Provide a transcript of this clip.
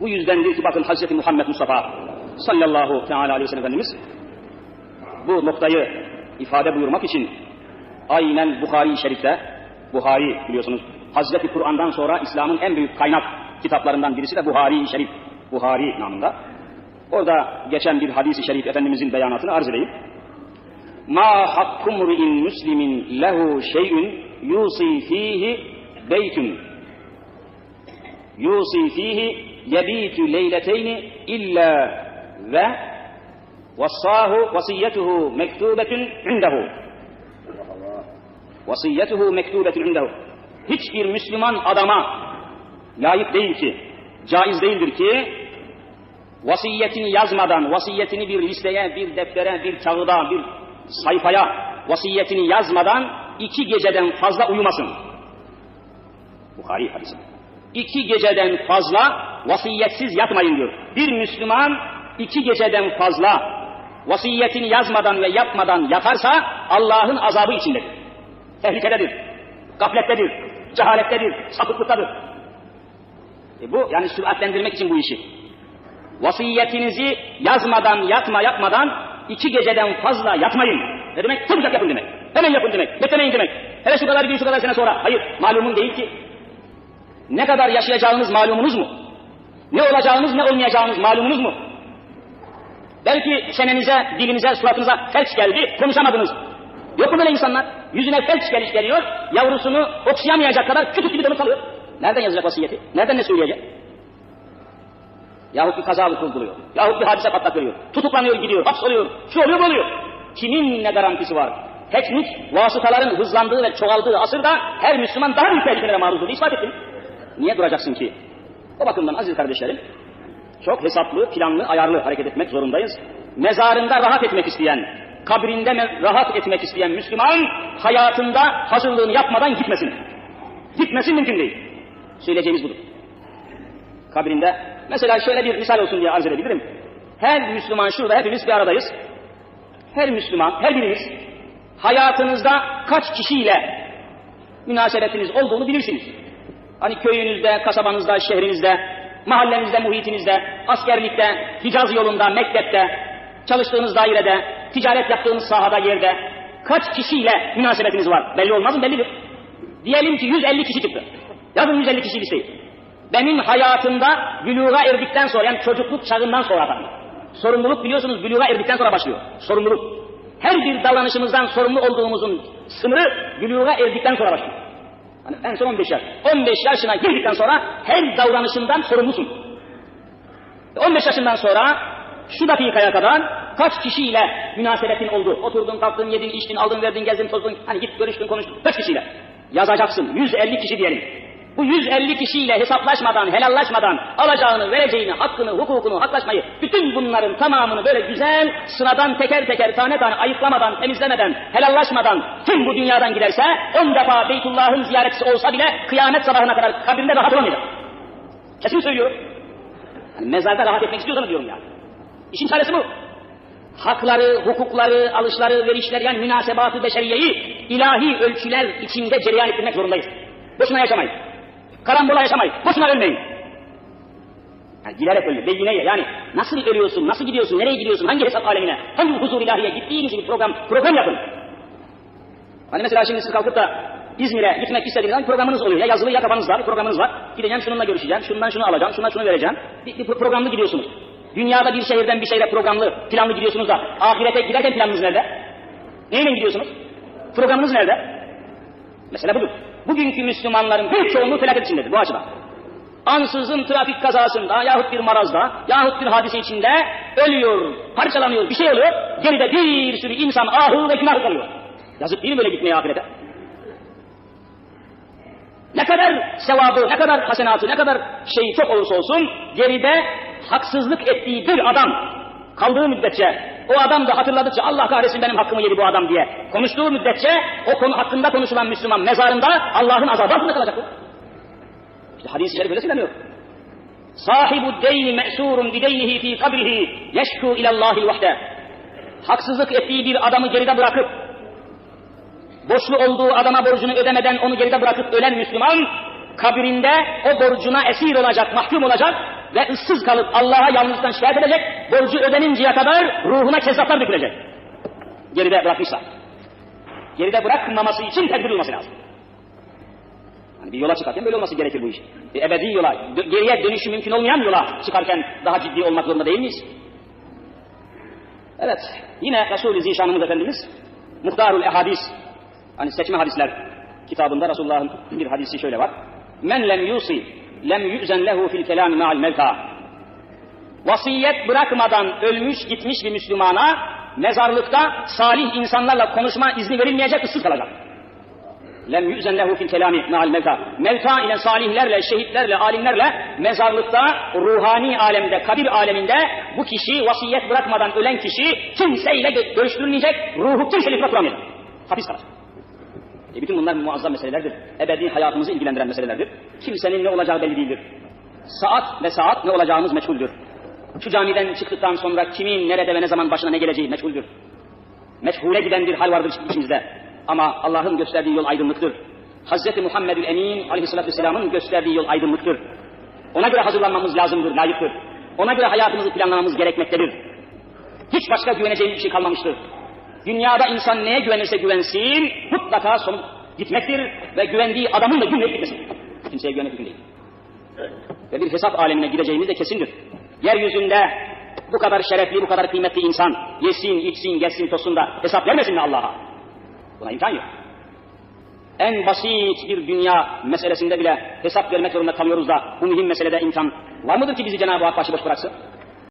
Bu yüzdendir ki bakın Hz. Muhammed Mustafa sallallahu teala aleyhi ve sellem Efendimiz bu noktayı ifade buyurmak için aynen Bukhari-i Şerif'te Buhari biliyorsunuz Hazreti Kur'an'dan sonra İslam'ın en büyük kaynak kitaplarından birisi de Buhari-i Şerif. Buhari namında. Orada geçen bir hadisi şerif Efendimizin beyanatını arz edeyim. Ma hakkum ri'in muslimin lehu şey'ün yusi fihi beytun yusi fihi yebitu leyleteyni illa ve vassahu vasiyetuhu mektubetun indehu vasiyetuhu mektubetun indehu hiçbir Müslüman adama layık değil ki, caiz değildir ki vasiyetini yazmadan, vasiyetini bir listeye, bir deftere, bir kağıda, bir sayfaya vasiyetini yazmadan iki geceden fazla uyumasın. Bukhari hadisi. İki geceden fazla vasiyetsiz yatmayın diyor. Bir Müslüman iki geceden fazla vasiyetini yazmadan ve yapmadan yatarsa Allah'ın azabı içindedir. Tehlikededir, gaflettedir, cehalettedir, sapıklıktadır. E bu yani süratlendirmek için bu işi. Vasiyetinizi yazmadan, yatma yapmadan iki geceden fazla yatmayın. Ne demek? Çabucak yapın demek. Hemen yapın demek. Beklemeyin demek. Hele şu kadar gün şu kadar sene sonra. Hayır. Malumun değil ki. Ne kadar yaşayacağınız malumunuz mu? Ne olacağınız ne olmayacağınız malumunuz mu? Belki çenenize, dilinize, suratınıza felç geldi, konuşamadınız. Yok mu böyle insanlar? Yüzüne felç geliş geliyor, yavrusunu okşayamayacak kadar kütük gibi donup kalıyor. Nereden yazacak vasiyeti? Nereden ne söyleyecek? Yahut bir kaza kurtuluyor. Yahut bir hadise patlak veriyor. Tutuklanıyor gidiyor, hapsoluyor. Şu oluyor bu oluyor. Kimin ne garantisi var? Teknik vasıtaların hızlandığı ve çoğaldığı asırda her Müslüman daha büyük tehlikelere maruz olduğunu ispat ettin. Niye duracaksın ki? O bakımdan aziz kardeşlerim, çok hesaplı, planlı, ayarlı hareket etmek zorundayız. Mezarında rahat etmek isteyen, kabrinde rahat etmek isteyen Müslüman hayatında hazırlığını yapmadan gitmesin. Gitmesin mümkün değil. Söyleyeceğimiz budur. Kabrinde mesela şöyle bir misal olsun diye arz edebilirim. Her Müslüman şurada hepimiz bir aradayız. Her Müslüman, her biriniz hayatınızda kaç kişiyle münasebetiniz olduğunu bilirsiniz. Hani köyünüzde, kasabanızda, şehrinizde, mahallenizde, muhitinizde, askerlikte, Hicaz yolunda, mektepte, çalıştığınız dairede, ticaret yaptığınız sahada, yerde kaç kişiyle münasebetiniz var? Belli olmaz mı? Bellidir. Diyelim ki 150 kişi çıktı. Yazın 150 kişi listeyi. Benim hayatımda büluğa erdikten sonra, yani çocukluk çağından sonra efendim. Sorumluluk biliyorsunuz büluğa erdikten sonra başlıyor. Sorumluluk. Her bir davranışımızdan sorumlu olduğumuzun sınırı büluğa erdikten sonra başlıyor. Hani en son 15 yaş. 15 yaşına girdikten sonra her davranışından sorumlusun. 15 yaşından sonra şu dakikaya kadar kaç kişiyle münasebetin oldu? Oturdun, kalktın, yedin, içtin, aldın, verdin, gezdin, tozdun, hani git görüştün, konuştun. Kaç kişiyle? Yazacaksın. 150 kişi diyelim. Bu 150 kişiyle hesaplaşmadan, helallaşmadan, alacağını, vereceğini, hakkını, hukukunu, haklaşmayı, bütün bunların tamamını böyle güzel, sıradan teker teker, tane tane ayıklamadan, temizlemeden, helallaşmadan, tüm bu dünyadan giderse, on defa Beytullah'ın ziyaretçisi olsa bile kıyamet sabahına kadar kabrinde rahat olamayacak. Kesin söylüyorum. Yani mezarda rahat etmek istiyorsanız diyorum ya. İşin çaresi bu. Hakları, hukukları, alışları, verişleri yani münasebatı beşeriyeyi ilahi ölçüler içinde cereyan ettirmek zorundayız. Boşuna yaşamayın. Karambola yaşamayın. Boşuna ölmeyin. Yani giderek ölme. Beyineye yani nasıl ölüyorsun, nasıl gidiyorsun, nereye gidiyorsun, hangi hesap alemine, hangi huzur ilahiye gittiğiniz gibi program, program yapın. Hani mesela şimdi siz kalkıp da İzmir'e gitmek istediğiniz zaman programınız oluyor. Ya yazılı ya kafanızda bir programınız var. Gideceğim şununla görüşeceğim, şundan şunu alacağım, şundan şunu vereceğim. Bir, bir programlı gidiyorsunuz. Dünyada bir şehirden bir şehre programlı, planlı gidiyorsunuz da ahirete giderken planınız nerede? Neyle gidiyorsunuz? Programınız nerede? Mesela budur. Bugünkü Müslümanların büyük çoğunluğu felaket içindedir bu açıdan. Ansızın trafik kazasında yahut bir marazda yahut bir hadise içinde ölüyor, parçalanıyor, bir şey oluyor. Geride bir sürü insan ahı ve günah kalıyor. Yazık değil mi böyle gitmeye ahirete? Ne kadar sevabı, ne kadar hasenatı, ne kadar şeyi çok olursa olsun geride haksızlık ettiği bir adam kaldığı müddetçe o adam da hatırladıkça Allah kahretsin benim hakkımı yedi bu adam diye konuştuğu müddetçe o konu hakkında konuşulan Müslüman mezarında Allah'ın azabı altında kalacak. İşte hadis-i şerif öyle söyleniyor. Sahibu deyni me'surun bideynihi fi kabrihi yeşku ilallahil vahde. Haksızlık ettiği bir adamı geride bırakıp borçlu olduğu adama borcunu ödemeden onu geride bırakıp ölen Müslüman kabirinde o borcuna esir olacak, mahkum olacak ve ıssız kalıp Allah'a yalnızlıktan şikayet edecek, borcu ödeninceye kadar ruhuna kezzaplar dökülecek. Geride bırakmışsa. Geride bırakmaması için tedbir olması lazım. Hani bir yola çıkarken böyle olması gerekir bu iş. Bir ebedi yola, geriye dönüşü mümkün olmayan yola çıkarken daha ciddi olmak zorunda değil miyiz? Evet, yine Resul-i Zişanımız Efendimiz, Muhtarul Ehadis, hani seçme hadisler kitabında Resulullah'ın bir hadisi şöyle var. Men lem yusi, lem yüzen lehu fil kelami ma'al mevta. Vasiyet bırakmadan ölmüş gitmiş bir Müslümana mezarlıkta salih insanlarla konuşma izni verilmeyecek, ıssız kalacak. Lem yüzen lehu fil kelami ma'al mevta. Mevta ile salihlerle, şehitlerle, alimlerle mezarlıkta, ruhani alemde, kabir aleminde bu kişi vasiyet bırakmadan ölen kişi kimseyle gö- görüştürülmeyecek, ruhu kimseyle bırakılamayacak. Hapis kalacak. E bütün bunlar muazzam meselelerdir. Ebedi hayatımızı ilgilendiren meselelerdir. Kimsenin ne olacağı belli değildir. Saat ve saat ne olacağımız meçhuldür. Şu camiden çıktıktan sonra kimin, nerede ve ne zaman başına ne geleceği meçhuldür. Meçhule giden bir hal vardır içimizde. Ama Allah'ın gösterdiği yol aydınlıktır. Hz. Muhammedül Emin aleyhissalatü vesselamın gösterdiği yol aydınlıktır. Ona göre hazırlanmamız lazımdır, layıktır. Ona göre hayatımızı planlamamız gerekmektedir. Hiç başka güveneceğimiz bir şey kalmamıştır. Dünyada insan neye güvenirse güvensin, mutlaka sonu gitmektir ve güvendiği adamın da güvenip gitmesidir. Kimseye güvenmek değil. Ve bir hesap alemine gideceğimiz de kesindir. Yeryüzünde bu kadar şerefli, bu kadar kıymetli insan yesin, içsin, gelsin, tosun da hesap vermesin mi Allah'a? Buna imkan yok. En basit bir dünya meselesinde bile hesap vermek zorunda kalıyoruz da bu mühim meselede imkan var mıdır ki bizi Cenab-ı Hak başıboş bıraksın?